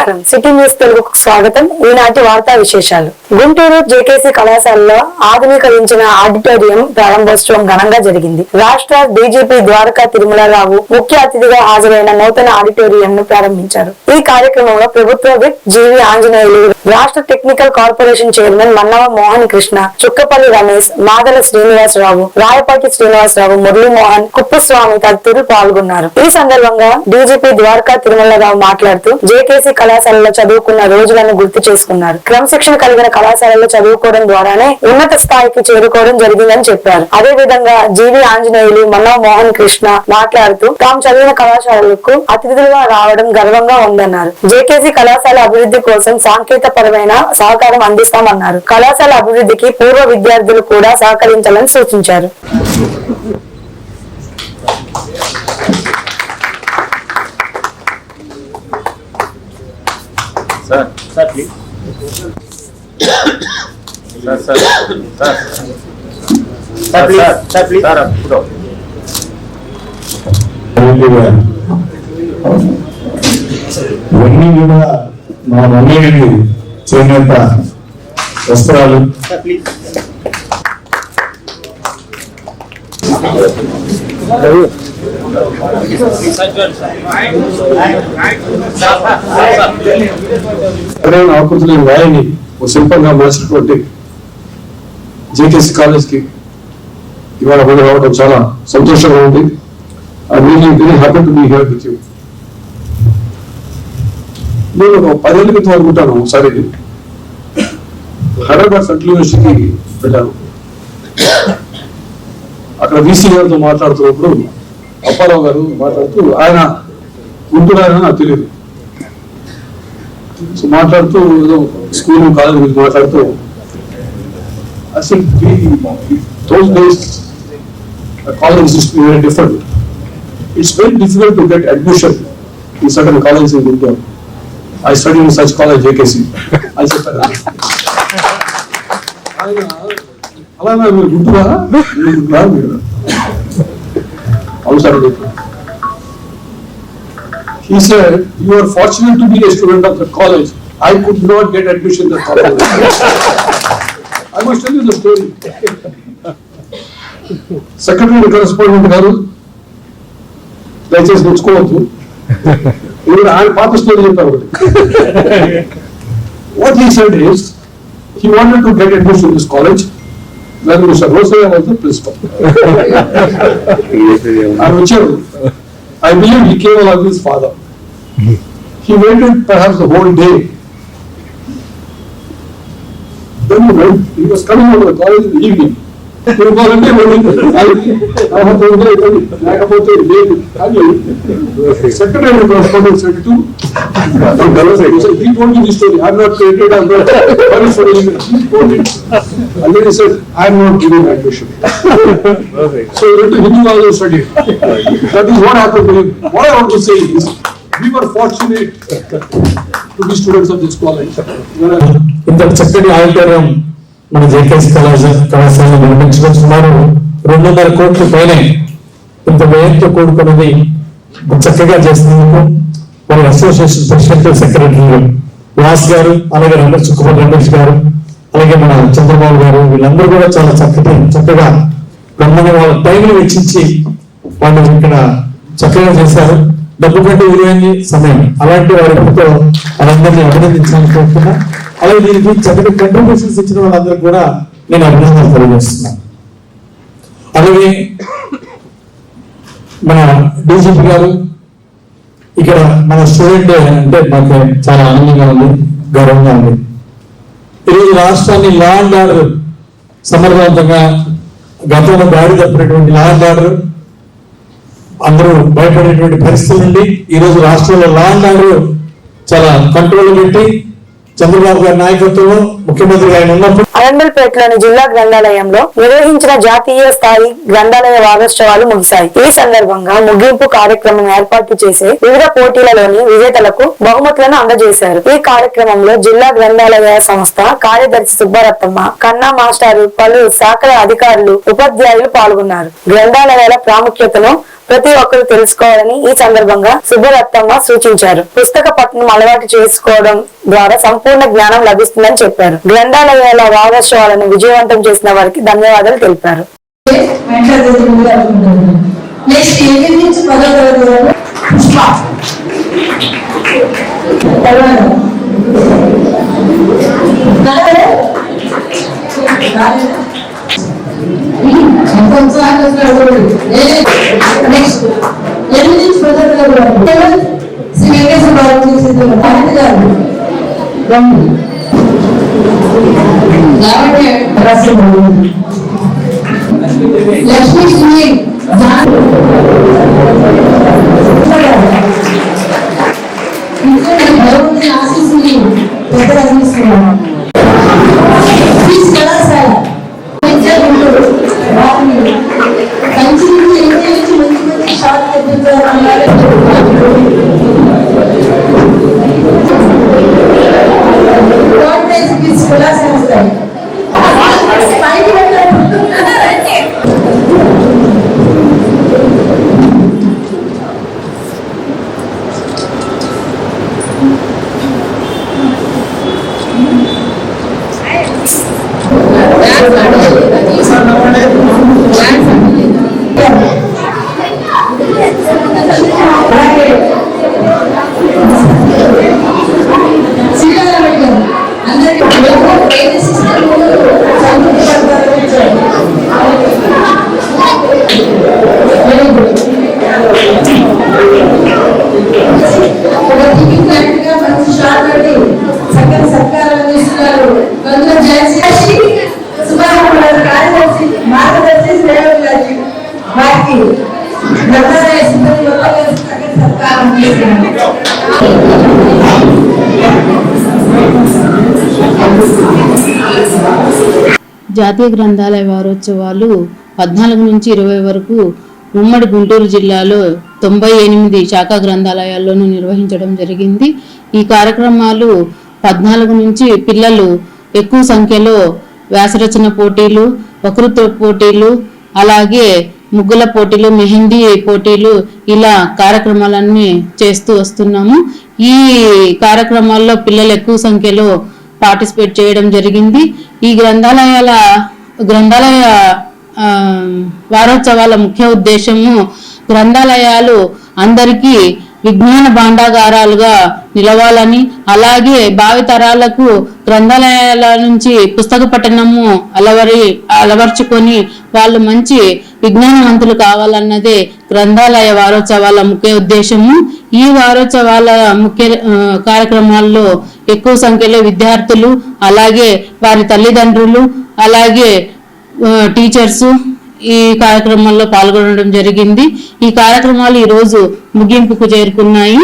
నమస్కారం. City news తెలుగుకు స్వాగతం. ఈనాటి వార్తా విశేషాలు. గుంటూరు జేకేసీ కళాశాలలో ఆధునీకరించిన ఆడిటోరియం ప్రారంభోత్సవం ఘనంగా జరిగింది. రాష్ట్ర డీజీపీ ద్వారకా తిరుమలరావు ముఖ్య అతిథిగా హాజరైన నూతన ఆడిటోరియం ను ప్రారంభించారు. ఈ కార్యక్రమంలో ప్రభుత్వ విప్ జీవి ఆంజనేయులు రాష్ట్ర technical corporation chairman Mannava Mohan Krishna Chukkapalli Ramesh Madala Srinivasarao Rayapati Srinivasarao Muralimohan Kuppuswamy తదితరులు పాల్గొన్నారు. ఈ సందర్భంగా డీజీపీ ద్వారకా తిరుమలరావు మాట్లాడుతూ జేకేసీ కళాశాలలో చదువుకున్న రోజులను గుర్తు చేసుకున్నారు. క్రమశిక్షణ కలిగిన కళాశాలలో చదువుకోవడం ద్వారానే ఉన్నత స్థాయికి చేరుకోవడం జరిగిందని చెప్పారు. అదే విధంగా జీవి ఆంజనేయులు మన్నవ మోహన్ కృష్ణ మాట్లాడుతూ తాము చదివిన కళాశాలలకు అతిథులుగా రావడం గర్వంగా ఉందన్నారు. జేకేసీ కళాశాల అభివృద్ధి కోసం సాంకేతిక పరమైన సహకారం అందిస్తామన్నారు. కళాశాల అభివృద్ధికి పూర్వ విద్యార్థులు కూడా సహకరించాలని సూచించారు. Sir. Sir please. Sir sir sir. Sir please. Sir please. Sir ఇప్పుడు ఇవన్నీ కూడా మా మమ్మీకి చేనేత వస్త్రాలు. ఆకృతులు రాయని ఒక శిల్పంగా మార్చినటువంటి జేకేసి కాలేజ్కి ఇవాళ మనం రావడం చాలా సంతోషంగా ఉంది. I really very happy to be here with you నేను ఒక పదేళ్ళ క్రితం అనుకుంటాను ఒకసారి హైదరాబాద్ సెంట్రల్ యూనివర్సిటీకి వెళ్ళాను అక్కడ వీసీ గారితో మాట్లాడుతున్నప్పుడు అప్పారావు గారు మాట్లాడుతూ ఆయన గుంటూరు ఆయన నాకు తెలియదు సో మాట్లాడుతూ ఏదో స్కూల్ కాలేజ్ గురించి మాట్లాడుతూ అసలు those days college is very different it's very difficult to get admission in certain college in Guntur I study in such college JKC అని చెప్పారు ఆయన అలా మీరు గుంటూరా మీరు అవును sir He said, you are fortunate to be a student of the college. I could not get admission to the college. I must tell you the story. Secretary correspondent గారు దయచేసి తెచ్చుకోవద్దు ఎందుకంటే ఆయన పాత స్టోరీ చెప్పారు what he said is He wanted to get admission to this college. Then Mr. Rosaya was the principal. and Uchal, I believe he came along with his father. He waited perhaps the whole day. Then he went, he was coming out of the college in the evening. మీరు పోవాలంటే వెళ్ళండి. అది లేకపోతే ఉండేది, లేకపోతే లేదు. అని secretary correspondent said to he said, he told me this story. I'm not created, I'm not punished for it. He told it. And then he said, I'm not giving admission. So he went to Hindu College study. That is what happened to him. What I want to say is, we were fortunate to be students of this college. ఇంత చక్కటి auditorium మన JKS కళాశాల కళాశాల నిర్మించడం సుమారు రెండున్నర కోట్ల పైనే ఇంత వ్యయంతో కూడుకున్నది చక్కగా చేసినందుకు మన అసోసియేషన్ ప్రెసిడెంట్ సెక్రటరీలు వ్యాస్ గారు అలాగే రమేష్ సుకుమార్ రమేష్ గారు అలాగే మన చంద్రబాబు గారు వీళ్ళందరూ కూడా చాలా చక్కటి చక్కగా బ్రహ్మాండ వాళ్ళ టైంని వెచ్చించి వాళ్ళు ఇక్కడ చక్కగా చేశారు. డబ్బు కంటే విలువైంది సమయం. అలాంటి వారితో వాళ్ళందరినీ అభినందించాలని కోరుతున్నా అలాగే దీనికి చక్కటి కంట్రిబ్యూషన్స్ ఇచ్చిన వాళ్ళందరూ కూడా నేను అభినందనలు తెలియజేస్తున్నాను. అలాగే మన డీజీపీ గారు ఇక్కడ మన స్టూడెంట్ అంటే మాకు చాలా ఆనందంగా ఉంది గౌరవంగా ఉంది. ఈరోజు రాష్ట్రాన్ని లా అండ్ ఆర్డర్ సమర్థవంతంగా గతంలో దాడి తప్పినటువంటి లా అండ్ ఆర్డర్ అందరూ భయపడేటువంటి పరిస్థితి నుండి ఈరోజు రాష్ట్రంలో లా అండ్ ఆర్డర్ చాలా కంట్రోల్ పెట్టి చంద్రబాబు గారి నాయకత్వంలో ముఖ్యమంత్రి ఆయన ఉన్నప్పుడు అరండల్పేటలోని జిల్లా గ్రంథాలయంలో నిర్వహించిన జాతీయ స్థాయి గ్రంథాలయ వారోత్సవాలు ముగిశాయి. ఈ సందర్భంగా ముగింపు కార్యక్రమం ఏర్పాటు చేసే వివిధ పోటీలలోని విజేతలకు బహుమతులను అందజేశారు. ఈ కార్యక్రమంలో జిల్లా గ్రంథాలయ సంస్థ కార్యదర్శి సుబ్బారత్తమ్మ కన్నా మాస్టారు పలు శాఖల అధికారులు ఉపాధ్యాయులు పాల్గొన్నారు. గ్రంథాలయాల ప్రాముఖ్యతను ప్రతి ఒక్కరు తెలుసుకోవాలని ఈ సందర్భంగా సుబ్బలత్తమ్మ సూచించారు. పుస్తక పఠనం అలవాటు చేసుకోవడం ద్వారా సంపూర్ణ జ్ఞానం లభిస్తుందని చెప్పారు. గ్రంథాలయాల వారోత్సవాలను విజయవంతం చేసిన వారికి ధన్యవాదాలు తెలిపారు. నెక్స్ట్ ఎనిమిది నుంచి పదో తరగతి వరకు పుష్ప తర్వాత నెక్స్ట్ ఎనిమిది నుంచి పదో తరగతి శ్రీ వెంకటేశ్వర బాబు చేసేది గారు లక్ష్మీ శ్రీ ఆశీస్సుని అందిస్తున్నాను i know జాతీయ గ్రంథాలయ వారోత్సవాలు పద్నాలుగు నుంచి ఇరవై వరకు ఉమ్మడి గుంటూరు జిల్లాలో తొంభై ఎనిమిది శాఖా గ్రంథాలయాల్లోనూ నిర్వహించడం జరిగింది. ఈ కార్యక్రమాలు పద్నాలుగు నుంచి పిల్లలు ఎక్కువ సంఖ్యలో వ్యాసరచన పోటీలు వకృత్వ పోటీలు అలాగే ముగ్గుల పోటీలు మెహందీ పోటీలు ఇలా కార్యక్రమాలన్నీ చేస్తూ వస్తున్నాము. ఈ కార్యక్రమాల్లో పిల్లలు ఎక్కువ సంఖ్యలో పార్టిసిపేట్ చేయడం జరిగింది. ఈ గ్రంథాలయాల గ్రంథాలయ వారోత్సవాల ముఖ్య ఉద్దేశము గ్రంథాలయాలు అందరికీ విజ్ఞాన భాండాగారాలుగా నిలవాలని అలాగే భావితరాలకు గ్రంథాలయాల నుంచి పుస్తక పఠనము అలవరి అలవర్చుకొని వాళ్ళు మంచి విజ్ఞానవంతులు కావాలన్నదే గ్రంథాలయ వారోత్సవాల ముఖ్య ఉద్దేశము. ఈ వారోత్సవాల ముఖ్య కార్యక్రమాల్లో ఎక్కువ సంఖ్యలో విద్యార్థులు అలాగే వారి తల్లిదండ్రులు అలాగే టీచర్సు టీచర్స్ ఈ కార్యక్రమంలో పాల్గొనడం జరిగింది. ఈ కార్యక్రమాలు ఈరోజు ముగింపుకు చేరుకున్నాయి.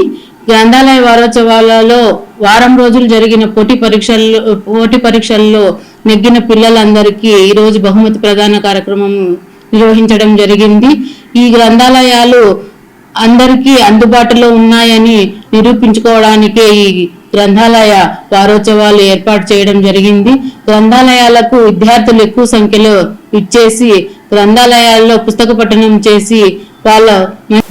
గ్రంథాలయ వారోత్సవాలలో వారం రోజులు జరిగిన పోటీ పరీక్షల్లో పోటీ పరీక్షల్లో నెగ్గిన పిల్లలందరికీ ఈరోజు బహుమతి ప్రదాన కార్యక్రమం నిర్వహించడం జరిగింది. ఈ గ్రంథాలయాలు అందరికీ అందుబాటులో ఉన్నాయని నిరూపించుకోవడానికే ఈ గ్రంథాలయ వారోత్సవాలు ఏర్పాటు చేయడం జరిగింది. గ్రంథాలయాలకు విద్యార్థులు ఎక్కువ సంఖ్యలో ఇచ్చేసి గ్రంథాలయాల్లో పుస్తక పఠనం చేసి వాళ్ళ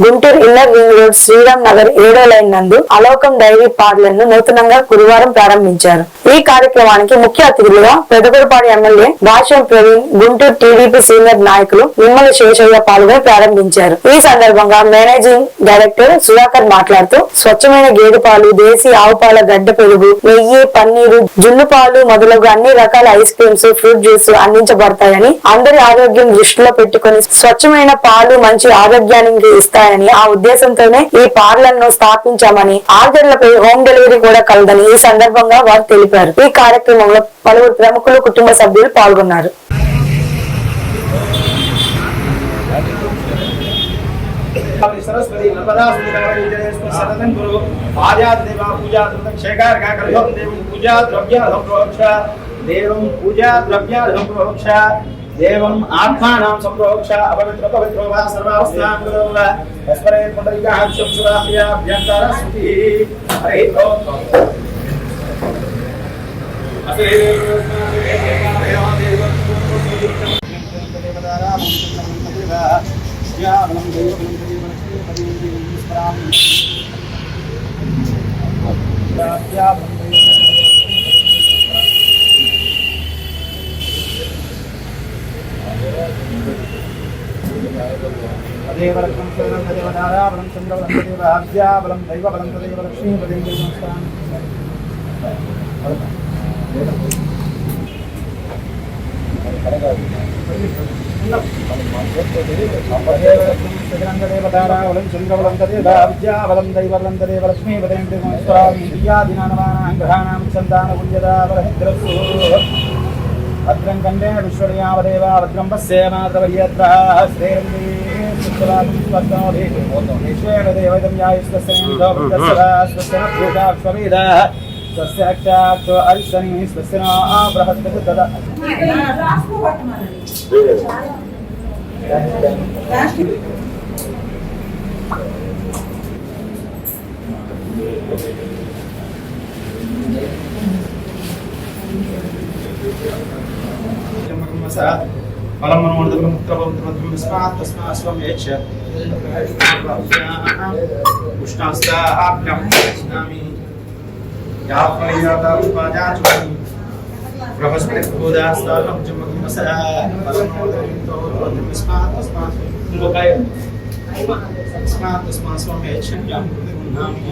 Guntur inner ring road Sriram Nagar ఏడో లైన్ నందు అలోకం డైరీ పార్లర్ను నూతనంగా గురువారం ప్రారంభించారు. ఈ కార్యక్రమానికి ముఖ్య అతిథులుగా Pedakurapadu MLA Bhashyam Praveen Guntur TDP senior నాయకులు నిమ్మల శేషయ్య పాల్గొని ప్రారంభించారు. ఈ సందర్భంగా మేనేజింగ్ డైరెక్టర్ సుధాకర్ మాట్లాడుతూ స్వచ్ఛమైన గేదె పాలు దేశీ ఆవు పాల గడ్డ పెరుగు నెయ్యి పన్నీరు జున్ను పాలు మొదలగు అన్ని రకాల ఐస్ క్రీమ్స్ ఫ్రూట్ జ్యూస్ అందించబడతాయని అందరి ఆరోగ్యం దృష్టిలో పెట్టుకుని స్వచ్ఛమైన పాలు మంచి ఆరోగ్యానికి ఇస్తాయని ఆ ఉద్దేశంతోనే ఈ పార్లర్ ను స్థాపించామని ఆర్డర్లపై హోమ్ డెలివరీ కూడా కలదని ఈ సందర్భంగా వారు తెలిపారు ఈ కార్యక్రమంలో పలువురు ప్రముఖులు కుటుంబ సభ్యులు పాల్గొన్నారు सरस्वती नर्मदा सततं गुरु आद्यादेवा पूजा क्षेकार का करयों देवं पूजा द्रव्यार्थं प्रोक्ष देवं पूजा द्रव्यार्थं प्रोक्ष देवम् आत्मानां सम्प्रोक्ष अपवित्र पवित्रो वा सर्वावस्थां गुरो वा तस्परे पुण्डरिकाः सुराभ्याभ्यन्तरस्थितिः हरे ओम् Yeah. శరణం తదేవ నారాయణం చంద్రవరం తదేవ ఆద్యాబలం దైవబలం తదేవ లక్ష్మీపతిం నమస్కారం దేవతారావలం చంద్రవలం తదేవ भद्रं कन्याविश्वयावदेव भद्रं पश्येमात्रपर्यत्रः श्रेरङ्गेश्वेणदेवदम्यायुस्तस्येन्द्रोभूतस्वस्यभूताश्वमेधः हम्म, हम्म, हम्म। स्वस्य अक्षाक्षो अरिष्णि Thank you. स। फलमनोर्धमुक्तवन्तमध्वं यस्मात् तस्मात् स्वं यच्छ उष्णास्ताभ्यं दक्षिणामि या प्रयातापादाचुमि बृहस्पतिक्रोधास्तानं च मग्नस फलमनोर्धमुक्तवन्तमध्वं यस्मात् तस्मात् कुम्भकाय तस्मात् तस्मात् स्वं यच्छ या गृह्णामि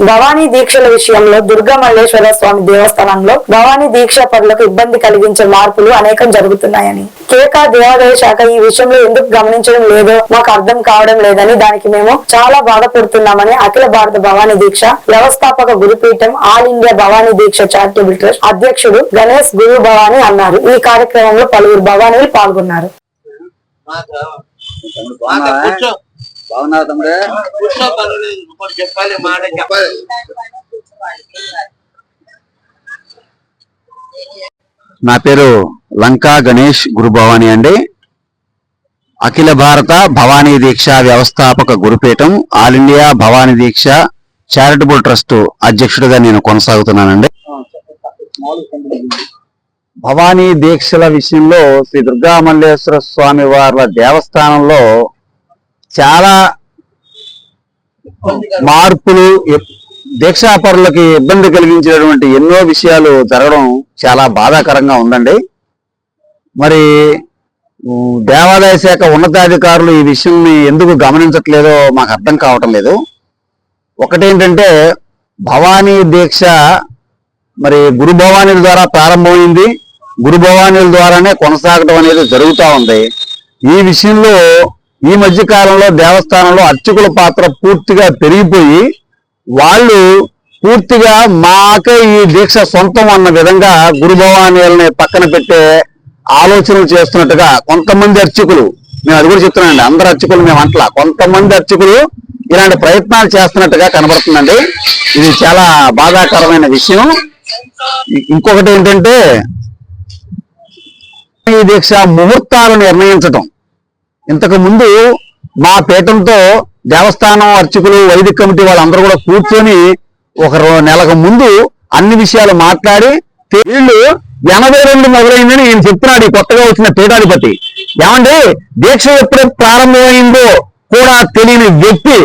భవానీ దీక్షల విషయంలో దుర్గా మల్లేశ్వర స్వామి దేవస్థానంలో భవానీ దీక్ష పరులకు ఇబ్బంది కలిగించే మార్పులు అనేకం జరుగుతున్నాయని. కేకా దేవాదాయ శాఖ ఈ విషయంలో ఎందుకు గమనించడం లేదో మాకు అర్థం కావడం లేదని దానికి మేము చాలా బాధపడుతున్నామని అఖిల భారత భవానీ దీక్ష వ్యవస్థాపక గురుపీఠం all India Bhavani Deeksha charitable trust అధ్యక్షుడు గణేష్ గురు భవానీ అన్నారు. ఈ కార్యక్రమంలో పలువురు భవానీలు పాల్గొన్నారు. బాగున్నారా తమ్ముడు? నా పేరు లంకా గణేష్ గురుభవాని అండి. అఖిల భారత భవానీ దీక్ష వ్యవస్థాపక గురుపీఠం all India Bhavani Deeksha charitable trust అధ్యక్షుడిగా నేను కొనసాగుతున్నానండి. భవానీ దీక్షల విషయంలో శ్రీ దుర్గా మల్లేశ్వర స్వామి వార్ల దేవస్థానంలో చాలా మార్పులు దీక్షాపరులకి ఇబ్బంది కలిగించేటువంటి ఎన్నో విషయాలు జరగడం చాలా బాధాకరంగా ఉందండి. మరి దేవాదాయ శాఖ ఉన్నతాధికారులు ఈ విషయాన్ని ఎందుకు గమనించట్లేదో మాకు అర్థం కావటం లేదు. ఒకటేంటంటే భవానీ దీక్ష మరి గురు భవానీల ద్వారా ప్రారంభమైంది. గురు భవానీల ద్వారానే కొనసాగడం అనేది జరుగుతూ ఉంది. ఈ విషయంలో ఈ మధ్య కాలంలో దేవస్థానంలో అర్చకుల పాత్ర పూర్తిగా పెరిగిపోయి వాళ్ళు పూర్తిగా మాకే ఈ దీక్ష సొంతం అన్న విధంగా గురు భవానీలని పక్కన పెట్టే ఆలోచనలు చేస్తున్నట్టుగా కొంతమంది అర్చకులు మేము అది కూడా చెప్తున్నానండి అందరు అర్చకులు మేము అంటలా కొంతమంది అర్చకులు ఇలాంటి ప్రయత్నాలు చేస్తున్నట్టుగా కనబడుతుందండి. ఇది చాలా బాధాకరమైన విషయం. ఇంకొకటి ఏంటంటే ఈ దీక్ష ముహూర్తాలు నిర్ణయించటం. ఇంతకు ముందు మా పీఠంతో దేవస్థానం అర్చకులు వైదిక కమిటీ వాళ్ళందరూ కూడా కూర్చొని ఒక నెలకు ముందు అన్ని విషయాలు మాట్లాడి వీళ్ళు ఎనభై రెండు మొదలైందని నేను చెప్తున్నాడు ఈ కొత్తగా వచ్చిన పీఠాధిపతి. ఏమండి? దీక్ష ఎప్పుడు ప్రారంభమైందో కూడా తెలియని వ్యక్తి.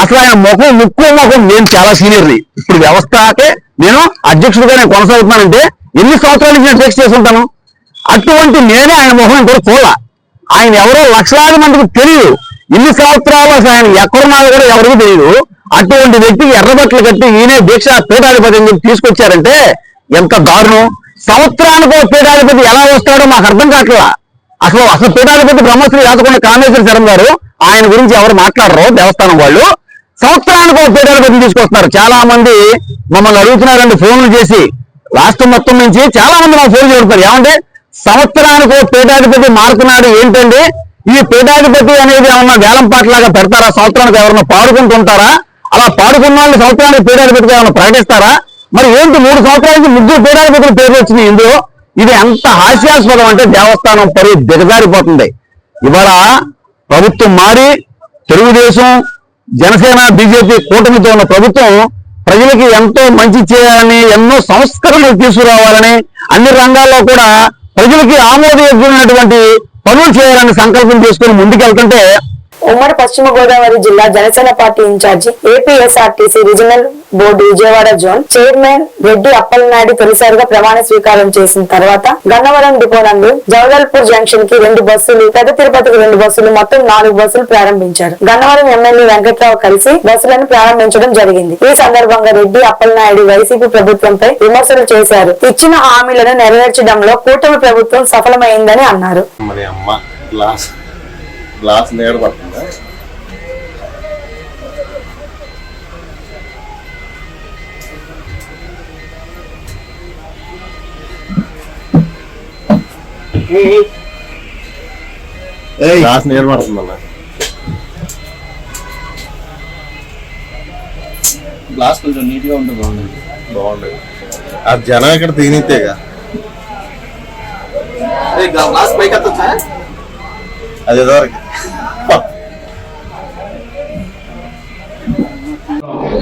అసలు ఆయన ముఖం ముక్కు ముఖం నేను చాలా సీనియర్ని ఇప్పుడు వ్యవస్థకే నేను అధ్యక్షుడిగా నేను కొనసాగుతున్నానంటే ఎన్ని సంవత్సరాల నుంచి నేను దీక్ష చేసుకుంటాను? అటువంటి నేనే ఆయన ముఖం కూడా చూడాల. ఆయన ఎవరో లక్షలాది మందికి తెలియదు ఇన్ని సంవత్సరాలు అసలు ఆయన ఎక్కడున్నారో కూడా ఎవరికి తెలియదు అటువంటి వ్యక్తికి ఎర్రబట్టలు కట్టి ఈయనే దీక్ష పీఠాధిపతి అని చెప్పి తీసుకొచ్చారంటే ఎంత దారుణం. సంవత్సరానికి ఒక పీఠాధిపతి ఎలా వస్తాడో మాకు అర్థం కావట్లా. అసలు అసలు పీఠాధిపతి బ్రహ్మశ్రీ రాజకొండ కామేశ్వర శరం గారు ఆయన గురించి ఎవరు మాట్లాడరు దేవస్థానం వాళ్ళు. సంవత్సరానికి ఒక పీఠాధిపతిని తీసుకొస్తున్నారు. చాలా మంది మమ్మల్ని అడుగుతున్నారండి ఫోన్లు చేసి. రాష్ట్రం మొత్తం నుంచి చాలా మంది మాకు ఫోన్ చేస్తున్నారు. ఏమంటే సంవత్సరానికి ఒక పీఠాధిపతి మారుతున్నాడు. ఏంటండి? ఈ పీఠాధిపతి అనేది ఏమన్నా వేలం పాటలాగా పెడతారా? సంవత్సరానికి ఎవరన్నా పాడుకుంటుంటారా? అలా పాడుకున్న వాళ్ళు సంవత్సరానికి పీఠాధిపతిగా ఏమైనా ప్రకటిస్తారా? మరి ఏంటి మూడు సంవత్సరాలకి ముగ్గురు పీఠాధిపతుల పేర్లు వచ్చినాయి ఇందులో? ఇది ఎంత హాస్యాస్పదం అంటే దేవస్థానం పరి దిగజారిపోతుంది. ఇవాళ ప్రభుత్వం మారి తెలుగుదేశం జనసేన బీజేపీ కూటమితో ఉన్న ప్రభుత్వం ప్రజలకి ఎంతో మంచి చేయాలని ఎన్నో సంస్కరణలు తీసుకురావాలని అన్ని రంగాల్లో కూడా ప్రజలకి ఆమోదయోగ్యమైనటువంటి పనులు చేయాలని సంకల్పం చేసుకుని ముందుకెళ్తుంటే ఉమ్మడి పశ్చిమ గోదావరి జిల్లా Janasena party incharge APSRTC regional board Vijayawada zone chairman Reddy Appalanaidu తొలిసారిగా ప్రమాణ స్వీకారం చేసిన తర్వాత గన్నవరం డిపో నందు జవదల్పూర్ జంక్షన్కి రెండు బస్సులు పెద్ద తిరుపతికి రెండు బస్సులు మొత్తం నాలుగు బస్సులు ప్రారంభించారు. గన్నవరం ఎమ్మెల్యే వెంకట్రావు కలిసి బస్సులను ప్రారంభించడం జరిగింది. ఈ సందర్భంగా రెడ్డి అప్పలనాయుడు వైసీపీ ప్రభుత్వంపై విమర్శలు చేశారు. ఇచ్చిన హామీలను నెరవేర్చడంలో కూటమి ప్రభుత్వం సఫలమైందని అన్నారు. గ్లాస్ గ్లాస్ నీడ పడుతుందా? గ్లాస్ నీడ పడుతుందన్న గ్లాస్ కొంచెం నీట్గా ఉంటుంది బాగుంది బాగుండదు ఆ జనం ఇక్కడ తినితేగా గ్లాస్ పైకి ఎత్తొచ్చా? అది ఎదవరకు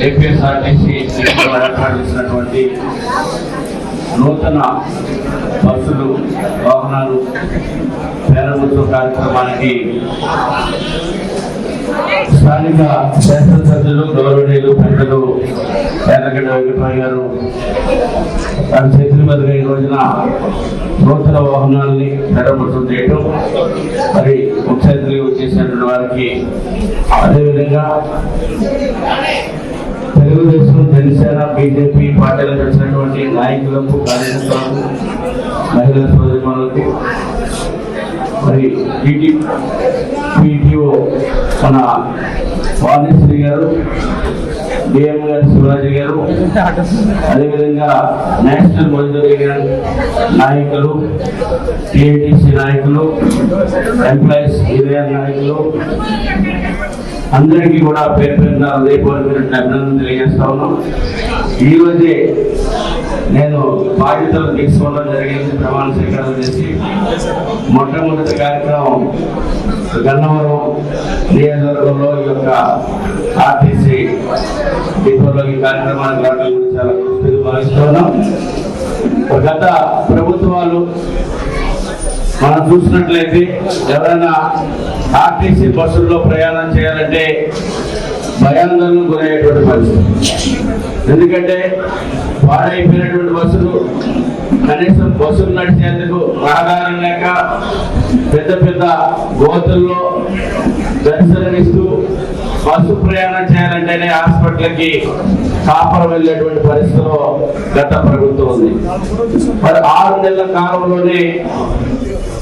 ఏపీఎస్ఆర్టీసీ చేసినటువంటి నూతన బస్సులు వాహనాలు ప్రారంభోత్సవ కార్యక్రమానికి స్థానిక శాస్త్రసభ్యులు గౌరవనీయులు పెద్దలు ఎర్రగడ్డ వెంకటరావు గారు తన చేతుల మీదుగా ఈ రోజున నూతన వాహనాల్ని ప్రారంభోత్సవం చేయటం మరి ముఖ్య అతిథిగా వచ్చేసినటువంటి వారికి అదేవిధంగా తెలుగుదేశం జనసేన బీజేపీ పార్టీలకు వచ్చినటువంటి నాయకులకు కార్యకర్తలకు మహిళా సోదరిమణులకు మరి టీటీ పీటీఓ మన వాణిశ్రీ గారు డిఎం గారు శివాజీ గారు అదేవిధంగా నేషనల్ మజ్దూర్ గారు నాయకులు టిఐటిసి నాయకులు ఎంప్లాయీస్ యూనియన్ నాయకులు అందరికీ కూడా పేరు పేరున హృదయపూర్వకమైన అభినందనలు తెలియజేస్తా ఉన్నాం. ఈ నేను బాధ్యతలు తీసుకోవడం జరిగింది ప్రమాణ స్వీకారం చేసి. మొట్టమొదటి కార్యక్రమం గన్నవరం నియోజకవర్గంలో ఈ యొక్క ఆర్టీసీ డిపోలో ఈ కార్యక్రమానికి రావడం గురించి చాలా కృతజ్ఞతలు భావిస్తూ ఉన్నాం గత ప్రభుత్వాలు మనం చూసినట్లయితే ఎవరైనా ఆర్టీసీ బస్సుల్లో ప్రయాణం చేయాలంటే భయాందోళన గురయ్యేటువంటి పరిస్థితి. ఎందుకంటే పాడైపోయినటువంటి బస్సులు కనీసం బస్సులు నడిచేందుకు రహదారం లేక పెద్ద పెద్ద గోతుల్లో దర్శనమిస్తూ బస్సు ప్రయాణం చేయాలంటేనే హాస్పిటల్కి కాపర వెళ్ళేటువంటి పరిస్థితిలో గత ప్రభుత్వం ఉంది. మరి ఆరు నెలల కాలంలోనే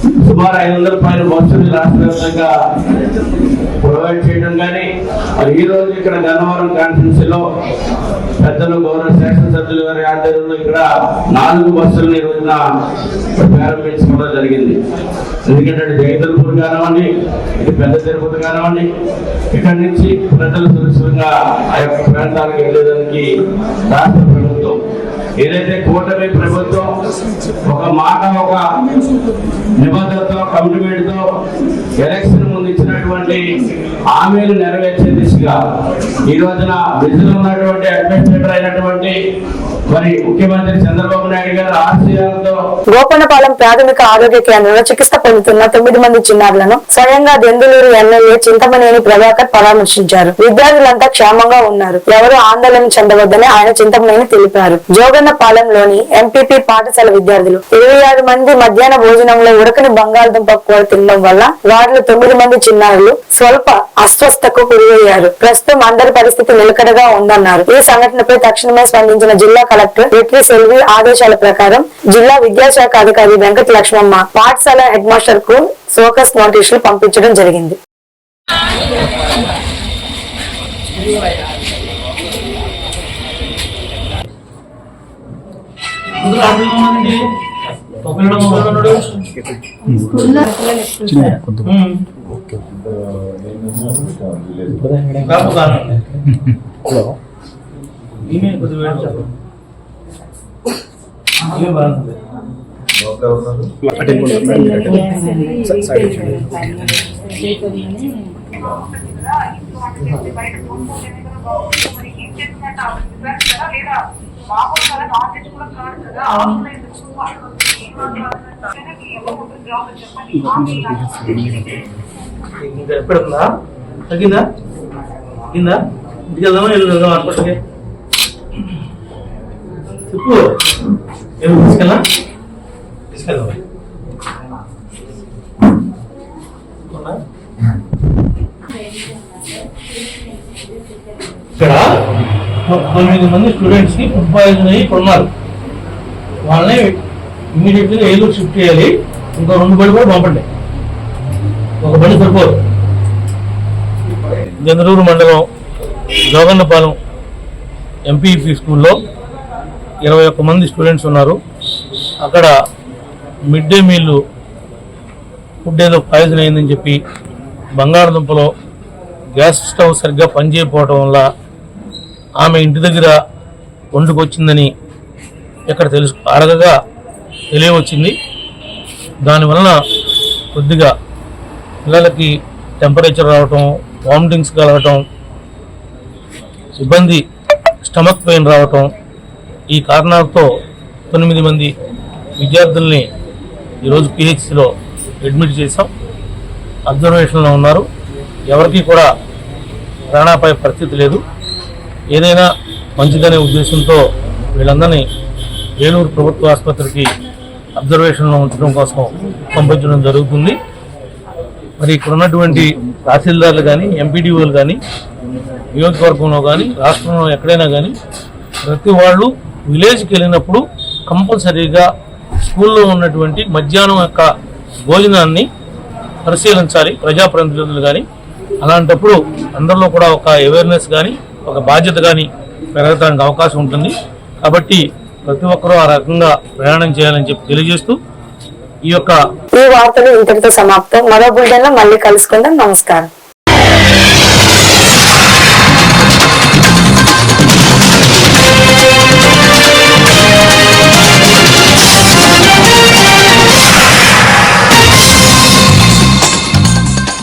సుమారు ఐదు వందల పైన బస్సులు రాష్ట్ర వ్యాప్తంగా ప్రొవైడ్ చేయడం కానీ మరి ఈ రోజు ఇక్కడ గన్నవరం కాన్ఫరెన్స్లో పెద్దలు గౌరవ శాసనసభ్యులు గారి ఆధ్వర్యంలో ఇక్కడ నాలుగు బస్సులను ఈ రోజున ప్రారంభించుకోవడం జరిగింది. ఎందుకంటే జగదల్పూర్ కానివ్వండి ఇటు పెద్ద తిరుపతి కానివ్వండి ఇక్కడి నుంచి ప్రజలు సురక్షితంగా ఆ యొక్క ప్రాంతాలకు వెళ్ళేదానికి రాష్ట్ర ప్రభుత్వం ఏదైతే కూటమి ప్రభుత్వం ఒక మాట ఒక నిబంధనతో కమిట్మెంట్తో ఎలక్షన్ ముందు ఇచ్చినటువంటి హామీలు నెరవేర్చే దిశగా ఈ రోజున విధులు ఉన్నటువంటి అడ్మినిస్ట్రేటర్ అయినటువంటి మరి ముఖ్యమంత్రి చంద్రబాబు నాయుడు గారు ఆశయాలతో గోపన్నపాలెం ప్రాథమిక ఆరోగ్య కేంద్రంలో చికిత్స పొందుతున్న తొమ్మిది మంది చిన్నారులను స్వయంగా దెందులూరు ఎమ్మెల్యే చింతమనేని ప్రభాకర్ పరామర్శించారు. విద్యార్థులంతా క్షేమంగా ఉన్నారు. ఎవరు ఆందోళన చెందవద్దని ఆయన చింతమనేని తెలిపారు. జోగన్నపాలెంలోని ఎంపీపీ పాఠశాల విద్యార్థులు ఇరవై ఆరు మంది మధ్యాహ్న భోజనంలో ఉడకని బంగాళదుంప కూర తినడం వల్ల వారిలో తొమ్మిది మంది చిన్నారులు స్వల్ప అస్వస్థకు గురయ్యారు. ప్రస్తుతం అందరి పరిస్థితి నిలకడగా ఉందన్నారు. ఈ సంఘటనపై తక్షణమే స్పందించిన జిల్లా కలెక్టర్ వెట్రి సెల్వి ఆదేశాల ప్రకారం జిల్లా విద్యాశాఖ అధికారి వెంకట లక్ష్మమ్మ పాఠశాల హెడ్ మాస్టర్కు సోకస్ నోటీసులు పంపించడం జరిగింది. ఒకళ్ళు ఇంకా ఎప్పుడుందా తగ్గిందా? తగ్గిందా? ఇంటికి వెళ్దామా? వెళ్ళి వెళ్దాం అనుకుంటే చెప్పు. ఏమి తీసుకెళ్ళా తీసుకెళ్దాం. ఇక్కడ తొమ్మిది మంది స్టూడెంట్స్కి ఫుడ్ పాయిజన్ అయ్యి కొన్నారు. వాళ్ళని ఇమీడియట్గా ఏలూరు షిఫ్ట్ చేయాలి. ఇంకో రెండు బడి కూడా పంపండి. ఒక బండి సరిపోదు. జనరూరు మండలం జోగన్నపాలెం ఎంపీపీ స్కూల్లో ఇరవై ఒక్క మంది స్టూడెంట్స్ ఉన్నారు. అక్కడ మిడ్ డే మీల్ ఫుడ్ ఏదో పాయిజన్ అయిందని చెప్పి బంగాళదుంపలో గ్యాస్ స్టవ్ సరిగ్గా పనిచేయకపోవడం వల్ల ఆమె ఇంటి దగ్గర వండుకొచ్చిందని ఇక్కడ తెలుసు అడగగా తెలియవచ్చింది. దానివలన కొద్దిగా పిల్లలకి టెంపరేచర్ రావటం వామిటింగ్స్ కలగటం ఇబ్బంది స్టమక్ పెయిన్ రావటం ఈ కారణాలతో తొమ్మిది మంది విద్యార్థుల్ని ఈరోజు పిహెచ్సిలో అడ్మిట్ చేశాం. అబ్జర్వేషన్లో ఉన్నారు. ఎవరికి కూడా ప్రాణాపాయ పరిస్థితి లేదు. ఏదైనా మంచిదనే ఉద్దేశంతో వీళ్ళందరినీ ఏలూరు ప్రభుత్వ ఆసుపత్రికి అబ్జర్వేషన్లో ఉంచడం కోసం పంపించడం జరుగుతుంది. మరి ఇక్కడ ఉన్నటువంటి తహసీల్దార్లు కానీ ఎంపీడీఓలు కానీ నియోజకవర్గంలో కానీ రాష్ట్రంలో ఎక్కడైనా కానీ ప్రతి వాళ్ళు విలేజ్కి వెళ్ళినప్పుడు కంపల్సరీగా స్కూల్లో ఉన్నటువంటి మధ్యాహ్నం యొక్క భోజనాన్ని పరిశీలించాలి ప్రజాప్రతినిధులు కానీ అలాంటప్పుడు అందరిలో కూడా ఒక అవేర్నెస్ కానీ ఒక బాధ్యత కానీ పెరగడానికి అవకాశం ఉంటుంది. కాబట్టి ప్రతి ఒక్కరూ ఆ రకంగా ప్రయాణం చేయాలని చెప్పి తెలియజేస్తూ ఈ యొక్క ఈ వార్తలు ఇంతటితో సమాప్తం. మరో బులెటిన్లో మళ్ళీ కలుసుకుందాం. నమస్కారం.